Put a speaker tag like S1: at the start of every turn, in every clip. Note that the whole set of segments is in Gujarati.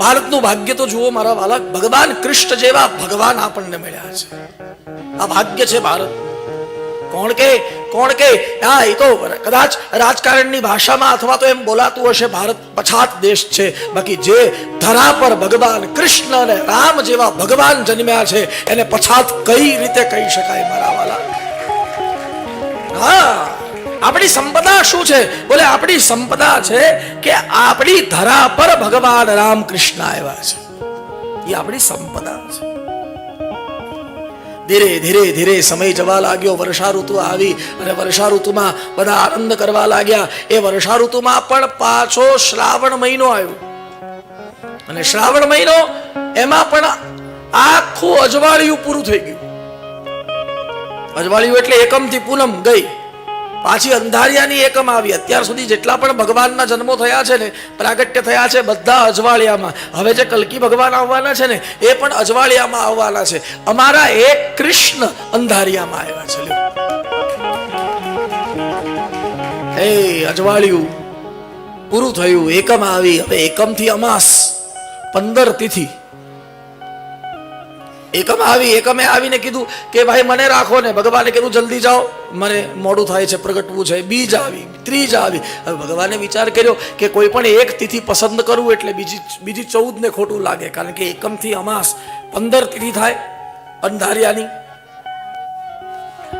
S1: ભારતનું ભાગ્ય તો જુઓ મારા વાલા ભગવાન કૃષ્ણ જેવા ભગવાન આપણને મળ્યા છે. આ ભાગ્ય છે ભારત. કોણ કે કોણ કે? હા એ તો કદાચ રાજકારણની ભાષામાં અથવા તો એમ બોલાતું હશે, ભારત પછાત દેશ છે. બાકી જે ધરા પર ભગવાન કૃષ્ણ અને રામ જેવા ભગવાન જન્મ્યા છે, એને પછાત કઈ રીતે કહી શકાય મારા વાલા આપણી સંપદા શું છે? બોલે, આપણી સંપદા છે કે આપણી ધરા પર ભગવાન રામકૃષ્ણ આવ્યા છે. એ આપણી સંપદા છે. ધીરે ધીરે ધીરે સમય જવા લાગ્યો. વર્ષા ઋતુ આવી અને વર્ષા ઋતુમાં બધા આનંદ કરવા લાગ્યા. એ વર્ષા ઋતુમાં પણ પાછો શ્રાવણ મહિનો આવ્યો. અને શ્રાવણ મહિનો એમાં પણ આખું અજવાળિયું પૂરું થઈ ગયું. અજવાળિયું એટલે એકમથી પૂનમ ગઈ. પાછી અંધારિયાની એકમ આવી. અત્યાર સુધી જેટલા પણ ભગવાનના જન્મો થયા છે ને, પ્રાગટ્ય થયા છે બધા અજવાળિયામાં. હવે જે કલકી ભગવાન આવવાના છે ને, એ પણ અજવાળિયામાં આવવાના છે. અમારા એક કૃષ્ણ અંધારિયામાં આવ્યા છે. એ અજવાળિયું, પૂરું થયું, એકમ આવી. હવે એકમથી અમાસ, પંદર તિથિ. એકમ આવી, એકમે આવીને કીધું કે ભાઈ, મને રાખો ને. ભગવાને કીધું, જલ્દી જાઓ. મને મોડું થાય છે, પ્રગટવું છે. બીજ આવી, ત્રીજ આવી. હવે ભગવાને વિચાર કર્યો કે કોઈ પણ એક તિથિ પસંદ કરવું એટલે બીજી બીજી ચૌદ ને ખોટું લાગે. કારણ કે એકમથી અમાસ પંદર તિથિ થાય અંધારિયાની.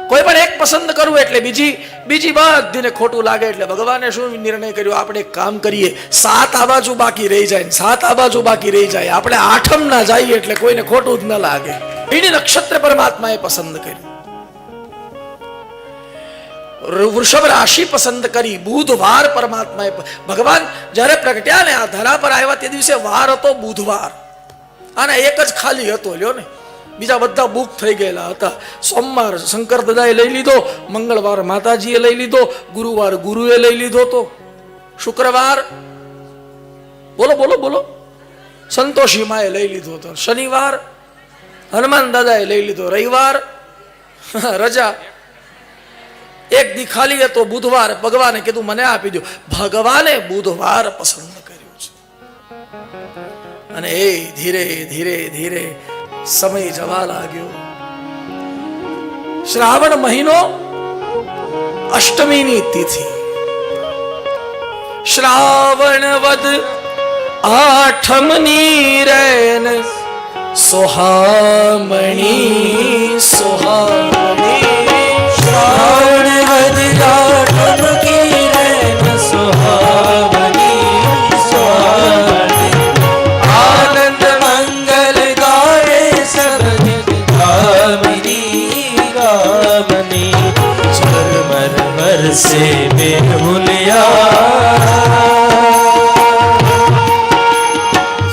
S1: કોઈ પણ એક પસંદ કરવું એટલે બીજી બીજી બધીને ખોટું લાગે એટલે ભગવાને શું નિર્ણય કર્યો? આપણે કામ કરીએ. સાત આ બાજુ બાકી રહી જાય સાત આ બાજુ બાકી રહી જાય. આપણે આઠમ ના જઈએ એટલે કોઈને ખોટું જ ન લાગે. એની નક્ષત્ર પરમાત્માએ પસંદ કર્યું વૃષભ રાશિ પસંદ કરી. બુધવાર પરમાત્માએ ભગવાન જ્યારે પ્રગટ્યા ને આ ધરા પર આવ્યા તે દિવસે વાર હતો બુધવાર. અને એક જ ખાલી હતો, લ્યો ને. બીજા બધા બુક થઈ ગયેલા હતા. સોમવાર શંકર દાદાએ લઈ લીધો, મંગળવાર માતાજીએ લઈ લીધો, ગુરુવાર ગુરુએ લઈ લીધો તો. શુક્રવાર. બોલો બોલો બોલો. સંતોષી માએ લઈ લીધો હતો શનિવાર, હનુમાન દાદાએ લઈ લીધો. રવિવાર, રજા. એક દી ખાલી હતો બુધવાર. ભગવાને કીધું, મને આપી દો ભગવાને બુધવાર પસંદ કર્યું છે. અને એ ધીરે ધીરે ધીરે સમય જવા લાગ્યો. શ્રાવણ મહિનો અષ્ટમીની તિથિ. શ્રાવણ વદ આઠમની રેન. સોહામણી સોહામણી.
S2: दामनी झर मर मर से बेहुलिया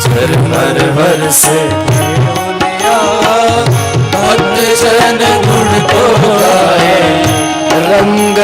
S2: झर मर मर से बेहुलिया भक्त जन गुण को गाए रंग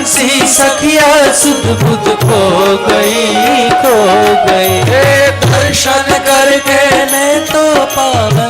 S2: सुनकर बंसी सखिया सुध बुध खो गई खो गई हे दर्शन करके मैं तो पावन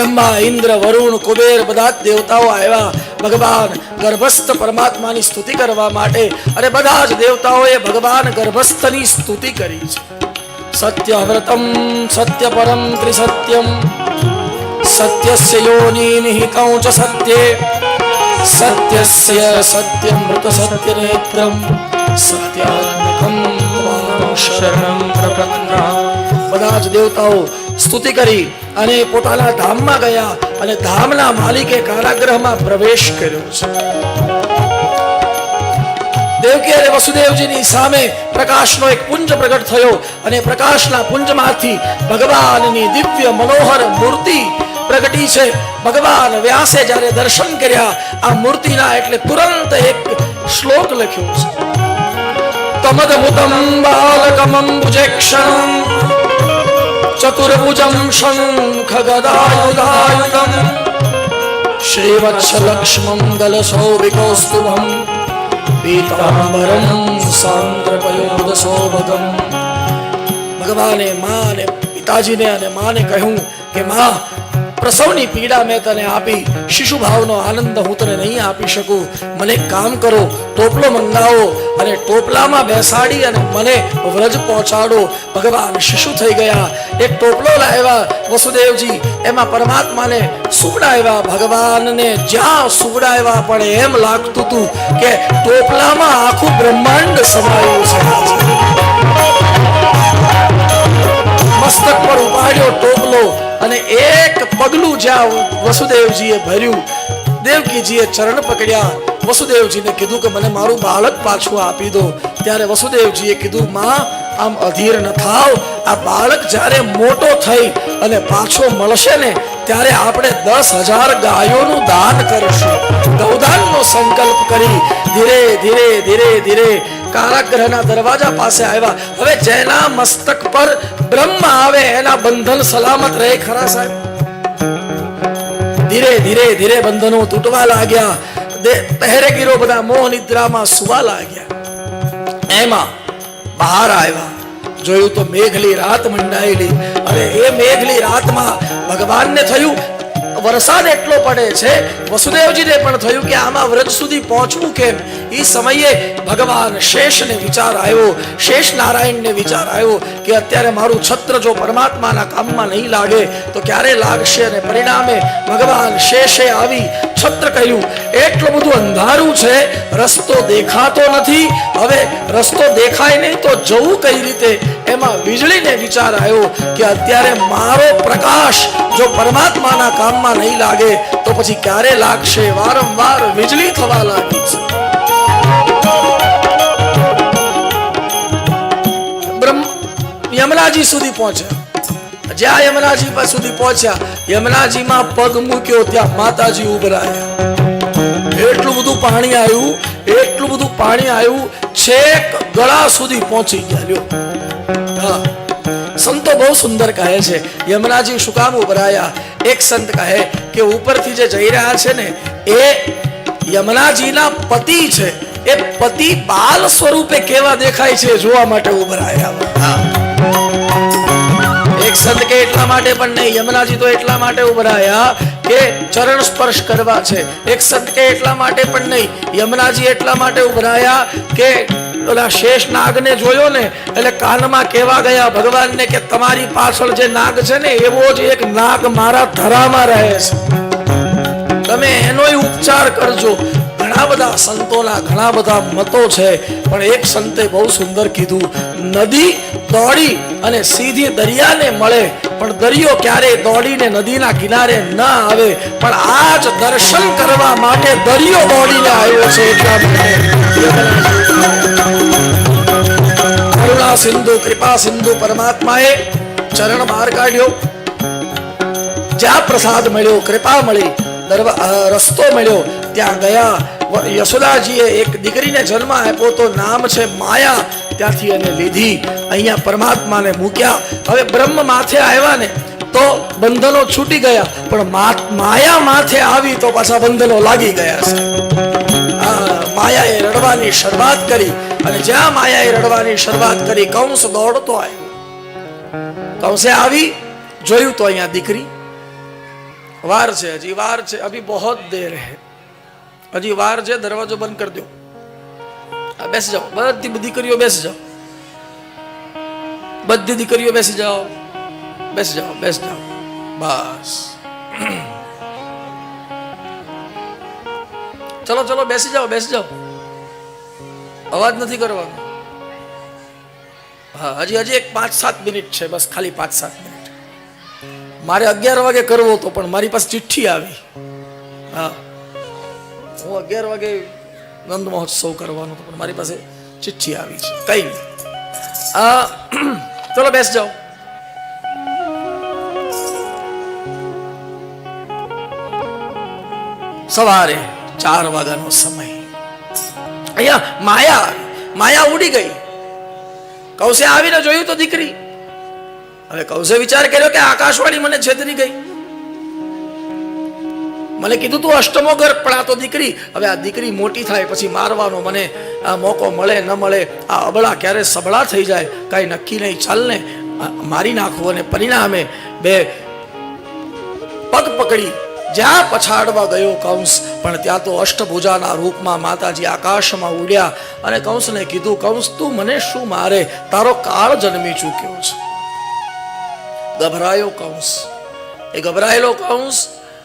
S1: બ્રહ્મા, ઇન્દ્ર, વરુણ, કુબેર બધા જ દેવતાઓ આવ્યા. ભગવાન ગર્ભસ્થ પરમાત્માની સ્તુતિ કરવા માટે. અને બધા જ દેવતાઓએ ભગવાન ગર્ભસ્થની સ્તુતિ કરી છે. સત્ય વ્રતમ સત્ય પરમ ત્રિસત્યમ. સત્યસ્ય યોની નિહિતં ચ સત્યે. સત્યસ્ય સત્યમૃત સત્યનેત્રમ. સત્યાત્મકમ ત્વામ શરણમ પ્રપન્ના બધા જ દેવતાઓ સ્તુતિ કરી અને પોતાના ધામમાં ગયા અને ધામના માલિકે કારાગ્રહમાં પ્રવેશ કર્યો છે. દેવકી અને વસુદેવજીની સામે પ્રકાશનો એક પુંજ પ્રગટ થયો અને પ્રકાશના પુંજમાંથી ભગવાનની દિવ્ય મનોહર મૂર્તિ પ્રગટી છે. ભગવાન વ્યાસે જ્યારે દર્શન કર્યા, આ મૂર્તિના એટલે તુરંત એક શ્લોક લખ્યો છે. તમદભુતમ બાલકમં ભુજેક્ષણમ લક્ષ્મમ દલ સૌવિકોસ્તુભમ પીતાંબરમ સાંદ્રપયોદ સૌભગમ ભગવાને માને પિતાજીને અને માને કહ્યું કે મા પ્રસવની પીડા મેં તને આપી. શિશુ ભાવનો આનંદ હું તને નહીં આપી શકું. મને કામ કરો, ટોપલો મંગાવો અને ટોપલામાં બેસાડી અને મને વ્રજ પહોંચાડો. ભગવાન શિશુ થઈ ગયા. એક ટોપલો લાવ્યા વસુદેવજી. એમાં પરમાત્માને સુવડાવ્યા. ભગવાનને જ્યાં સુવડાવ્યા પણ એમ લાગતું હતું કે ટોપલામાં આખું બ્રહ્માંડ સમાયું છે. મસ્તક પર ઉપાડ્યો ટોપલો અને એક પગલું જ્યાં વસુદેવજીએ ભર્યું, દેવકીજીએ ચરણ પકડ્યા. વસુદેવજીને કીધું કે મને મારું બાળક પાછું આપી દો. ત્યારે વસુદેવજીએ કીધું, માં, આમ અધીર ન થાવ. આ બાળક જ્યારે મોટો થઈ અને પાછો મળશે ને, ત્યારે આપણે દસ હજાર ગાયોનું દાન કરીશું. ગૌદાનનો સંકલ્પ કરી ધીરે ધીરે ધીરે ધીરે કારાગ્રહના દરવાજા પાસે આવ્યા. હવે જેના મસ્તક પર બ્રહ્મ આવે, એના બંધન સલામત રહે ખરા સાહેબ? ધીરે ધીરે ધીરે બંધનો તૂટવા લાગ્યા. પહેરેગીરો બધા મોહ નિદ્રામાં સુવા લાગ્યા. એમાં બહાર આવ્યા. જોયું તો મેઘલી રાત મંડાયેલી. અને એ મેઘલી રાતમાં ભગવાનને થયું વરસાદ એટલો પડે છે, વસુદેવજીને પણ થયું કે આમાં વ્રજ સુધી પહોંચવું કેમ? એ સમયે ભગવાન શેષને વિચાર આવ્યો, શેષ નારાયણને વિચાર આવ્યો કે અત્યારે મારું છત્ર જો પરમાત્માના કામમાં નહીં લાગે, તો ક્યારે લાગશે અને પરિણામે ભગવાન શેષે આવી છત્ર કહ્યું એટલું બધું અંધારું છે, રસ્તો દેખાતો નથી. હવે રસ્તો દેખાય નહીં તો જવું કઈ રીતે? એમાં વીજળીને વિચાર આવ્યો કે અત્યારે મારો પ્રકાશ જો પરમાત્માના કામમાં નહીં લાગે, તો પછી ક્યારે લાગશે? વારંવાર વીજળી થવા લાગી છે. યમરાજી સુધી પહોંચ્યા. જ્યાં યમનાજી પાસે સુધી પહોંચ્યા યમરાજીમાં પગ મૂક્યો, ત્યાં માતાજી ઉભરાયા એટલું બધું પાણી આવ્યું, એટલું બધું પાણી આવ્યું, છેક ગળા સુધી પહોંચી ગયા લ્યો. હા. સંતો બહુ સુંદર કહે છે, યમનાજી શું કામ ઉભરાયા એક સંત કહે કે ઉપરથી જે જઈ રહ્યા છે ને, એ યમનાજીના પતિ છે. એ પતિ બાલ સ્વરૂપે કેવા દેખાય છે, જોવા માટે ઉભરાયા હા. એક સંત કે એટલા માટે પણ નહીં, યમનાજી તો એટલા માટે ઉભરાયા કે ચરણ સ્પર્શ કરવા છે. એક સંત કે એટલા માટે પણ નહીં, યમનાજી એટલા માટે ઉભરાયા કે ઓલા શેષ નાગને જોયો ને, એટલે કાનમાં કેવા ગયા ભગવાનને કે તમારી પાછળ જે નાગ છે ને, એવો જ એક નાગ મારા ધરામાં રહે છે. તમે એનોય ઉપચાર કરજો. ઘણા બધા સંતોના ઘણા બધા મતો છે, પણ એક સંતે બહુ સુંદર કીધું, નદી દોડી અને સીધી દરિયાને મળે. પણ દરિયો ક્યારેય દોડીને નદીના કિનારે ન આવે. પણ આ જ દર્શન કરવા માટે દરિયો દોડીને આવ્યો છે એટલા માટે. કરુણા સિંધુ, કૃપા સિંધુ પરમાત્માએ ચરણ બહાર કાઢ્યો. જ્યાં પ્રસાદ મળ્યો, કૃપા મળી. રસ્તો મળ્યો. ત્યાં ગયા યશોદાજીએ એક દીકરીને જન્મ આપ્યો. તો નામ છે માયા. ત્યાંથી એને લીધી. અહીંયા પરમાત્માને મૂક્યા. હવે બ્રહ્મ માથે આવ્યા ને, તો બંધનો છૂટી ગયા. પણ માયા માથે આવી તો પાછા બંધનો લાગી ગયા છે. માયાએ રડવાની શરૂઆત કરી. અને જ્યાં માયાએ રડવાની શરૂઆત કરી, કંસ દોડતો આવ્યો. કંસે આવી, જોયું તો અહીંયા દીકરી. વાર છે, હજી વાર છે, અભી બહોત દેર હે. હજી વાર છે, દરવાજો બંધ કરી દો બેસી જાઓ. બધી દીકરીઓ બેસી જાઓ. બધી દીકરીઓ બેસી જાઓ. બેસી જાઓ બેસી જાઓ. બસ. ચલો ચલો, બેસી જાઓ બેસી જાઓ. અવાજ નથી કરવાનો. હા, હજી હજી એક પાંચ સાત મિનિટ છે, બસ ખાલી પાંચ સાત મિનિટ. મારે અગિયાર વાગે કરવો હતો, પણ મારી પાસે ચિઠ્ઠી આવી. હા. હું અગિયાર વાગે નંદ મહોત્સવ કરવાનો તો પણ મારી પાસે ચિઠ્ઠી આવી છે. કઈ નહીં. આ, ચલો બેસ જાઓ. સવારે ચાર વાગ્યાનો સમય. અહીંયા માયા. માયા ઉડી ગઈ. કૌશે આવીને જોયું તો દીકરી. હવે કૌશે વિચાર કર્યો કે આકાશવાણી મને છેતરી ગઈ. મને કીધું, તું અષ્ટમો ગર્ભ પણ આ તો દીકરી. હવે આ દીકરી મોટી થાય, પછી મારવાનો મને આ મોકો મળે, ન મળે, આ અબળા ક્યારે સબળા થઈ જાય, કાંઈ નક્કી નહીં, ચાલ ને મારી નાખવું અને પરિણામે બે પગ પકડી જ્યાં પછાડવા ગયો કંસ. પણ ત્યાં તો અષ્ટભુજાના રૂપમાં માતાજી આકાશમાં ઉડ્યા અને કંસને કીધું, કંસ, તું મને શું મારે? તારો કાળ જન્મી ચૂક્યો છે. ગભરાયો કંસ. એ ગભરાયેલો કંસ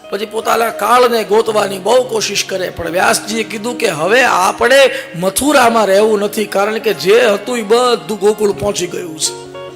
S1: પછી પોતાના કાળને ગોતવાની બહુ કોશિશ કરે. પણ વ્યાસજીએ કીધું કે હવે આપણે મથુરામાં રહેવું નથી, કારણ કે જે હતું એ બધું ગોકુળ પહોંચી ગયું છે.